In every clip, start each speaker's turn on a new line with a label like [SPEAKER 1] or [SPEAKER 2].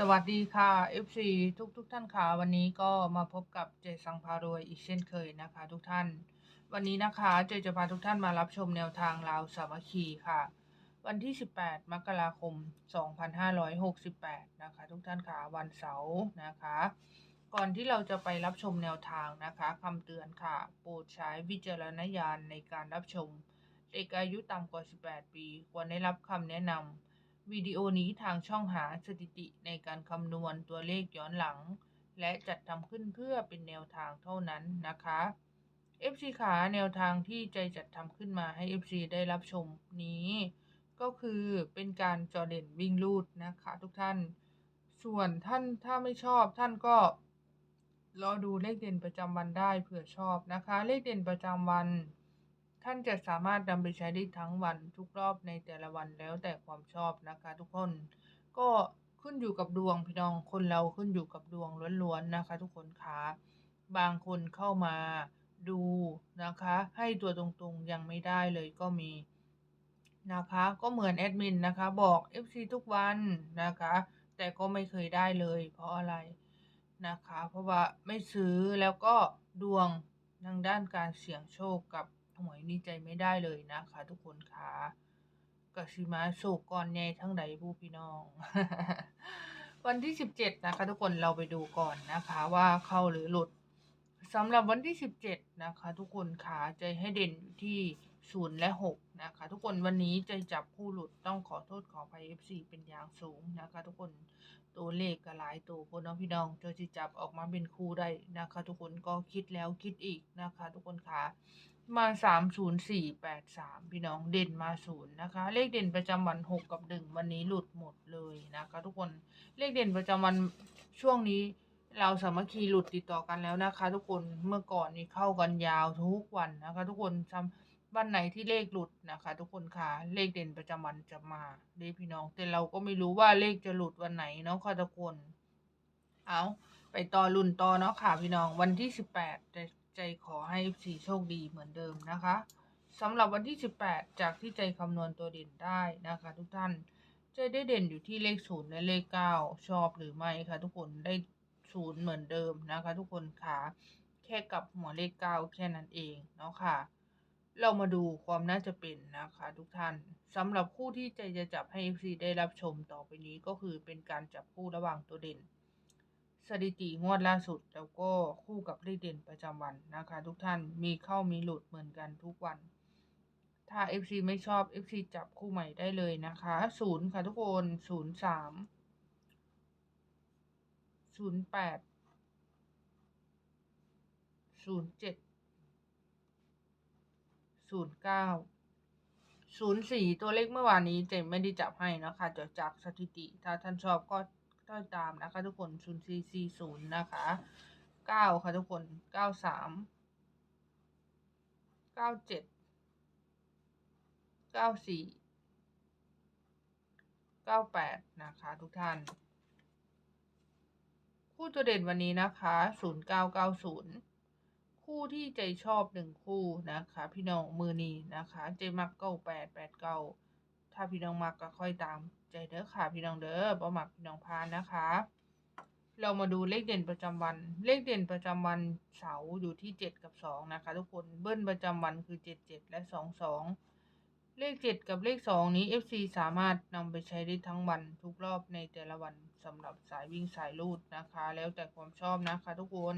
[SPEAKER 1] สวัสดีค่ะ FC ทุกทุกท่านค่ะวันนี้ก็มาพบกับเจสังพารวยอีกเช่นเคยนะคะ ทุกท่าน วันนี้นะคะเจจะพาทุกท่านมารับชมแนวทางลาวสามัคคีค่ะ วันที่ 18 มกราคม 2568 นะคะ ทุกท่านค่ะวันเสาร์นะคะ ก่อนที่เราจะไปรับชมแนวทางนะคะคำเตือนค่ะ โปรดใช้วิจารณญาณในการรับชม เด็กอายุต่ำกว่า 18 ปี ควรได้รับคำแนะนำ วิดีโอนี้ทางช่องหาสถิติในการคำนวณตัวเลขย้อนหลัง และจัดทำขึ้นเพื่อเป็นแนวทางเท่านั้นนะคะ FC ขาแนวทางที่ใจจัดทำขึ้นมาให้ FC ได้รับชมนี้ ก็คือเป็นการจอเด่นวิ่งลูดนะคะทุกท่าน ส่วนท่านถ้าไม่ชอบท่านก็รอดูเลขเด่นประจำวันได้เผื่อชอบนะคะ เลขเด่นประจำวัน ท่านจะสามารถนำไปใช้ได้ทั้งวันทุกรอบในแต่ละวันแล้วแต่ความชอบนะคะทุกคน ก็ขึ้นอยู่กับดวงพี่น้องคนเราขึ้นอยู่กับดวงล้วนๆนะคะ ทุกคนคะบางคนเข้ามาดูนะคะ ให้ตัวตรงๆยังไม่ได้เลยก็มีนะคะ ก็เหมือนแอดมินนะคะ บอก FC ทุกวันนะคะ แต่ก็ไม่เคยได้เลย เพราะอะไรนะคะ เพราะว่าไม่ซื้อแล้วก็ดวงทางด้านการเสี่ยงโชคกับ หวยนี่ใจไม่ได้เลยนะคะ ทุกคนคะกสิมาโศกก่อนใหญ่ทั้งใดผู้พี่น้อง วันที่สิบเจ็ดนะคะ ทุกคนเราไปดูก่อนนะคะ ว่าเข้าหรือหลุดสำหรับวันที่สิบเจ็ดนะคะ ทุกคนขาใจให้เด่นอยู่ที่ศูนย์และหกนะคะ ทุกคนวันนี้ใจจับคู่หลุดต้องขอโทษขออภัย FC เป็นอย่างสูงนะคะ ทุกคนตัวเลขก็หลายตัวพน้องพี่น้องจะจิจับออกมาเป็นคู่ได้นะคะ ทุกคนก็คิดแล้วคิดอีกนะคะ ทุกคนขา มาสามศูนย์สี่แปดสามพี่น้องเด่นมาศูนย์นะคะ เลขเด่นประจำวันหกกับหนึ่งวันนี้หลุดหมดเลยนะคะ ทุกคนเลขเด่นประจำวันช่วงนี้เราสามัคคีหลุดติดต่อกันแล้วนะคะ ทุกคนเมื่อก่อนนี้เข้ากันยาวทุกวันนะคะ ทุกคนจำวันไหนที่เลขหลุดนะคะ ทุกคนค่ะเลขเด่นประจำวันจะมาเลขพี่น้อง แต่เราก็ไม่รู้ว่าเลขจะหลุดวันไหนเนาะค่ะทุกคนเอาไปต่อรุ่นต่อเนาะค่ะพี่น้องวันที่สิบแปด ใจขอให้สีโชคดีเหมือนเดิมนะคะสำหรับวันที่สิบแปดจากที่ใจคำนวณตัวเด่นได้นะคะทุกท่านใจได้เด่นอยู่ที่เลขศูนย์และเลขเก้าชอบหรือไม่คะทุกคนได้ศูนย์เหมือนเดิมนะคะ ทุกคนค่ะแค่กับหัวเลขเก้าแค่นั้นเองเนาะค่ะ เรามาดูความน่าจะเป็นนะคะ ทุกท่านสำหรับคู่ที่ใจจะจับให้ FC ได้รับชมต่อไปนี้ก็คือเป็นการจับคู่ระหว่างตัวเด่น สถิติงวดล่าสุดแล้วก็คู่กับเลขเด่นประจำวันนะคะ ทุกท่านมีเข้ามีหลุดเหมือนกันทุกวัน ถ้า FC ไม่ชอบ FC จับคู่ใหม่ได้เลยนะคะศูนย์ค่ะทุกคนศูนย์สามศูนย์แปดศูนย์เจ็ดศูนย์เก้าศูนย์สี่ตัวเลขเมื่อวานนี้เจมไม่ได้จับให้นะคะจะจากสถิติ ถ้าท่านชอบก็ ก็ตามนะคะทุกคนศูนย์สี่สี่ศูนย์นะคะเก้าค่ะทุกคนเก้าสามเก้าเจ็ดเก้าสี่เก้าแปดนะคะทุกท่าน คู่ตัวเด่นวันนี้นะคะศูนย์เก้าเก้าศูนย์คู่ที่ใจชอบหนึ่งคู่นะคะ พี่น้องมือนี้นะคะใจมักเก้าแปดแปดเก้า ถ้าพี่น้องมักก็ค่อยตามใจเด้อค่ะ พี่น้องเด้อบ่มักพี่น้องพานนะคะ เรามาดูเลขเด่นประจำวัน เลขเด่นประจำวันเสาร์อยู่ที่เจ็ดกับสองนะคะ ทุกคนเบิ้ลประจำวันคือเจ็ดเจ็ดและสองสองเลขเจ็ดกับเลขสองนี้ FC สามารถนำไปใช้ได้ทั้งวันทุกรอบในแต่ละวันสำหรับสายวิ่งสายลูดนะคะ แล้วแต่ความชอบนะคะ ทุกคน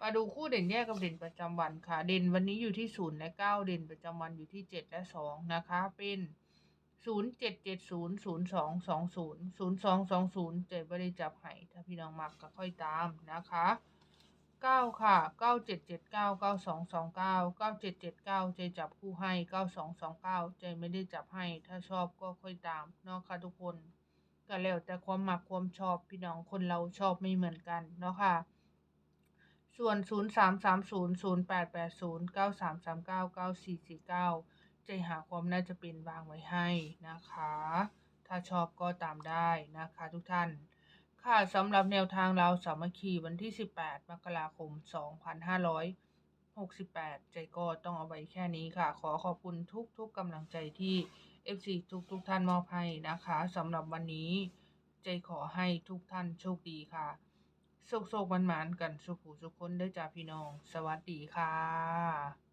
[SPEAKER 1] มาดูคู่เด่นแยกกับเด่นประจำวันค่ะ เด่นวันนี้อยู่ที่ศูนย์และเก้าเด่นประจำวันอยู่ที่เจ็ดและสองนะคะ เป็น ศูนย์เจ็ดเจ็ดศูนย์ศูนย์สองสองศูนย์ศูนย์สองสองศูนย์เจ็ดไม่ได้จับให้ถ้าพี่น้องมักก็ค่อยตามนะคะเก้าค่ะเก้าเจ็ดเจ็ดเก้าเก้าสองสองเก้าเก้าเจ็ดเจ็ดเก้าใจจับคู่ให้เก้าสองสองเก้าใจไม่ได้จับให้ ถ้าชอบก็ค่อยตามเนาะค่ะทุกคนก็แล้วแต่ความหมักความชอบพี่น้องคนเราชอบไม่เหมือนกันเนาะค่ะ ส่วน 0 3 3 0 0 8 8 0 9 3 3 9 9 4 4 9 ใจหาความน่าจะเป็นวางไว้ให้นะคะ ถ้าชอบก็ตามได้นะคะทุกท่าน ค่ะสำหรับแนวทางเราสามัคคีวันที่ 18 มกราคม 2568 ใจก็ต้องเอาไว้แค่นี้ค่ะ ขอขอบคุณทุกๆกกำลังใจที่ FC ทุกๆท่านมอบให้นะคะสำหรับวันนี้ ใจขอให้ทุกท่านโชคดีค่ะโชคโชคมันหมานๆกันสุขูสุขคนด้อจ้าพี่น้อง สวัสดีค่ะ